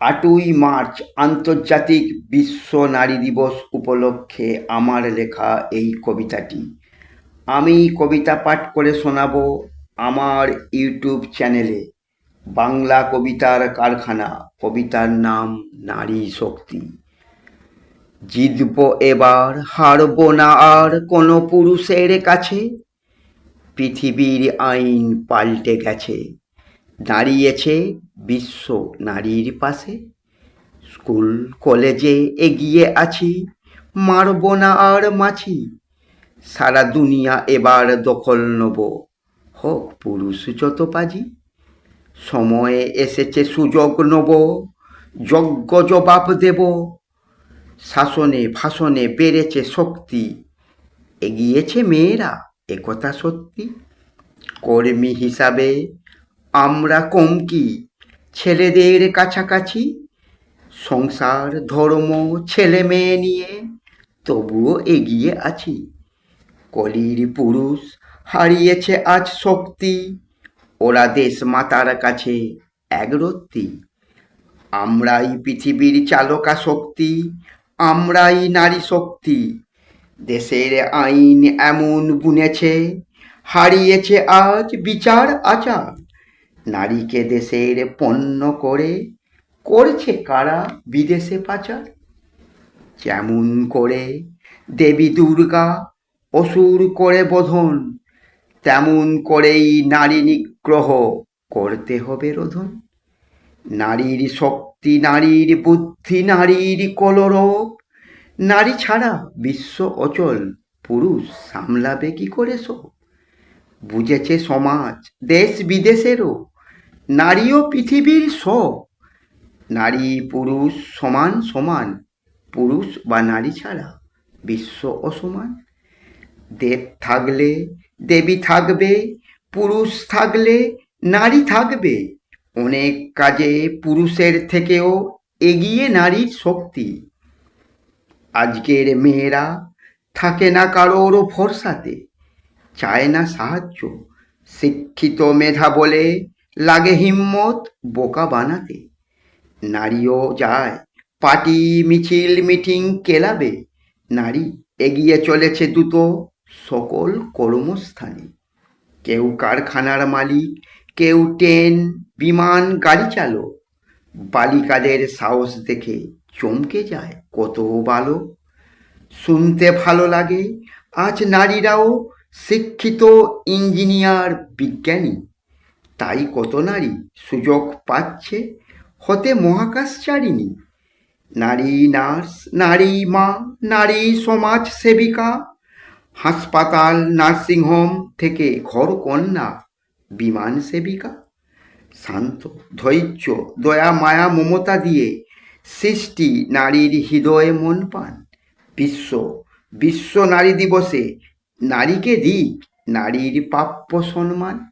আটই মার্চ আন্তর্জাতিক বিশ্ব নারী দিবস উপলক্ষে আমার লেখা এই কবিতাটি। আমি কবিতা পাঠ করে শোনাব আমার ইউটিউব চ্যানেলে। বাংলা কবিতার কারখানা, কবিতার নাম নারী শক্তি। জিতব এবার, হারব না আর কোনো পুরুষের কাছে। পৃথিবীর আইন পাল্টে গেছে। দাঁড়িয়েছে বিশ্ব নারীর পাশে। স্কুল, কলেজে এগিয়ে আছি, মারব না আর মাছি। সারা দুনিয়া এবার দখল নেব। হোক পুরুষ যত পাজি, সময়ে এসেছে সুযোগ নেব, যজ্ঞ জবাব দেব। শাসনে ভাষণে বেড়েছে শক্তি, এগিয়েছে মেয়েরা একথা সত্যি। কর্মী হিসাবে আমরা কম কি? ছেলেদের কাছাকাছি? সংসার, ধর্ম ছেলে মেয়ে নিয়ে তবুও এগিয়ে আছি। কলির পুরুষ হারিয়েছে আজ শক্তি, ওরা দেশ মাতার কাছে একরত্তি আমরাই পৃথিবীর চালকা শক্তি, আমরাই নারী শক্তি। দেশের আইন এমন বুনেছে, হারিয়েছে আজ বিচার আচার। নারীকে দেশের পণ্য করে, করছে কারা বিদেশে পাচার? যেমন করে দেবী দুর্গা অসুর করে বোধন, তেমন করেই নারী নিগ্রহ করতে হবে রোধন। নারীর শক্তি, নারীর বুদ্ধি, নারীর কলরব, নারী ছাড়া বিশ্ব অচল, পুরুষ সামলাবে কি করে সব? বুঝেছে সমাজ, দেশ বিদেশেরও নারীও পৃথিবীর সব। নারী, পুরুষ সমান সমান। পুরুষ বা নারী ছাড়া বিশ্ব অসমান। দেব থাকলে দেবী থাকবে, পুরুষ থাকলে নারী থাকবে। অনেক কাজে পুরুষের থেকেও এগিয়ে নারীর শক্তি। আজকের মেয়েরা থাকে না কারোর ভরসাতে। চায় না সাহায্য। শিক্ষিত মেধা বলে লাগে হিম্মত বোকা বানাতে। নারীও যায়, পার্টি, মিছিল, মিটিং কেলাবে। নারী এগিয়ে চলেছে দ্রুত সকল কর্মস্থানে। কেউ কারখানার মালিক, কেউ ট্রেন, বিমান, গাড়ি চালক। বালিকাদের সাহস দেখে চমকে যায় কত বালক। শুনতে ভালো লাগে, আজ নারীরাও শিক্ষিত, ইঞ্জিনিয়ার, বিজ্ঞানী। তাই কত নারী সুযোগ পাচ্ছে? হতে মহাকাশচারিণী। নারী নার্স, নারী মা, নারী সমাজ সেবিকা। হাসপাতাল নার্সিংহোম থেকে ঘর কন্যা, বিমান সেবিকা। শান্ত, ধৈর্য, দয়া, মায়া, মমতা দিয়ে সৃষ্টি নারীর হৃদয়ে মন পান। বিশ্ব বিশ্ব নারী দিবসে নারীকে দিক, নারীর প্রাপ্য সম্মান।